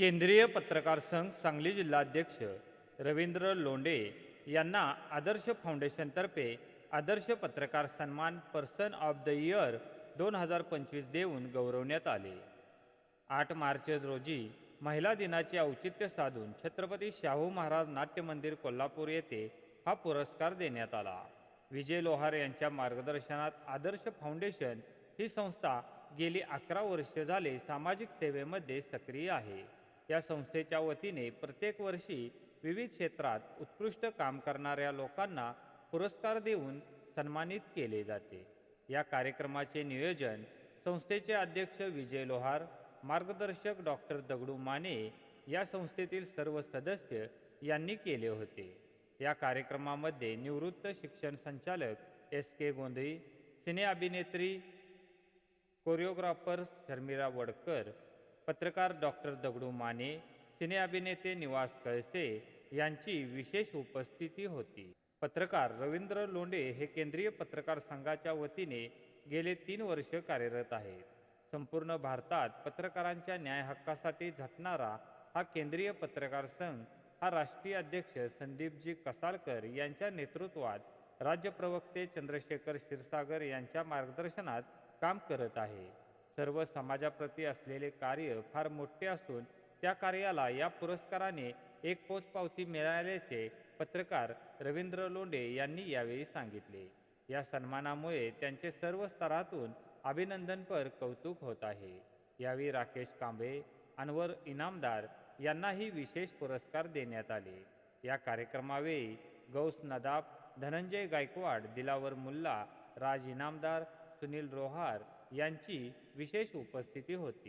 केंद्रीय पत्रकार संघ सांगली जिल्हाध्यक्ष रवींद्र लोंडे यांना आदर्श फाउंडेशनतर्फे आदर्श पत्रकार सन्मान पर्सन ऑफ द इयर दोन हजार पंचवीस देऊन गौरवण्यात आले. आठ मार्च रोजी महिला दिनाचे औचित्य साधून छत्रपती शाहू महाराज नाट्य मंदिर कोल्हापूर येथे हा पुरस्कार देण्यात आला. विजय लोहार यांच्या मार्गदर्शनात आदर्श फाउंडेशन ही संस्था गेली अकरा वर्ष झाले सामाजिक सेवेमध्ये सक्रिय आहे. या संस्थेच्या वतीने प्रत्येक वर्षी विविध क्षेत्रात उत्कृष्ट काम करणाऱ्या लोकांना पुरस्कार देऊन सन्मानित केले जाते. या कार्यक्रमाचे नियोजन संस्थेचे अध्यक्ष विजय लोहार मार्गदर्शक डॉक्टर दगडू माने या संस्थेतील सर्व सदस्य यांनी केले होते. या कार्यक्रमामध्ये निवृत्त शिक्षण संचालक एस के गोंधळी सिने अभिनेत्री कोरिओग्राफर शर्मिरा वडकर पत्रकार डॉक्टर दगडू माने सिनेअभिनेते निवास कळसे यांची विशेष उपस्थिती होती. पत्रकार रवींद्र लोंढे हे केंद्रीय पत्रकार संघाच्या वतीने गेले तीन वर्ष कार्यरत आहेत. संपूर्ण भारतात पत्रकारांच्या न्याय हक्कासाठी झटणारा हा केंद्रीय पत्रकार संघ हा राष्ट्रीय अध्यक्ष संदीपजी कसालकर यांच्या नेतृत्वात राज्य प्रवक्ते चंद्रशेखर क्षीरसागर यांच्या मार्गदर्शनात काम करत आहे. सर्व समाजाप्रती असलेले कार्य फार मोठे असून त्या कार्याला या पुरस्काराने एक पोचपावती मिळाल्याचे पत्रकार रवींद्र लोंढे यांनी यावेळी सांगितले. या सन्मानामुळे त्यांचे सर्व स्तरातून अभिनंदनपर कौतुक होत आहे. यावेळी राकेश कांबळे अनवर इनामदार यांनाही विशेष पुरस्कार देण्यात आले. या कार्यक्रमावेळी गौस नदाब धनंजय गायकवाड दिलावर मुल्ला राज इनामदार सुनील रोहार यांची विशेष उपस्थिती होती.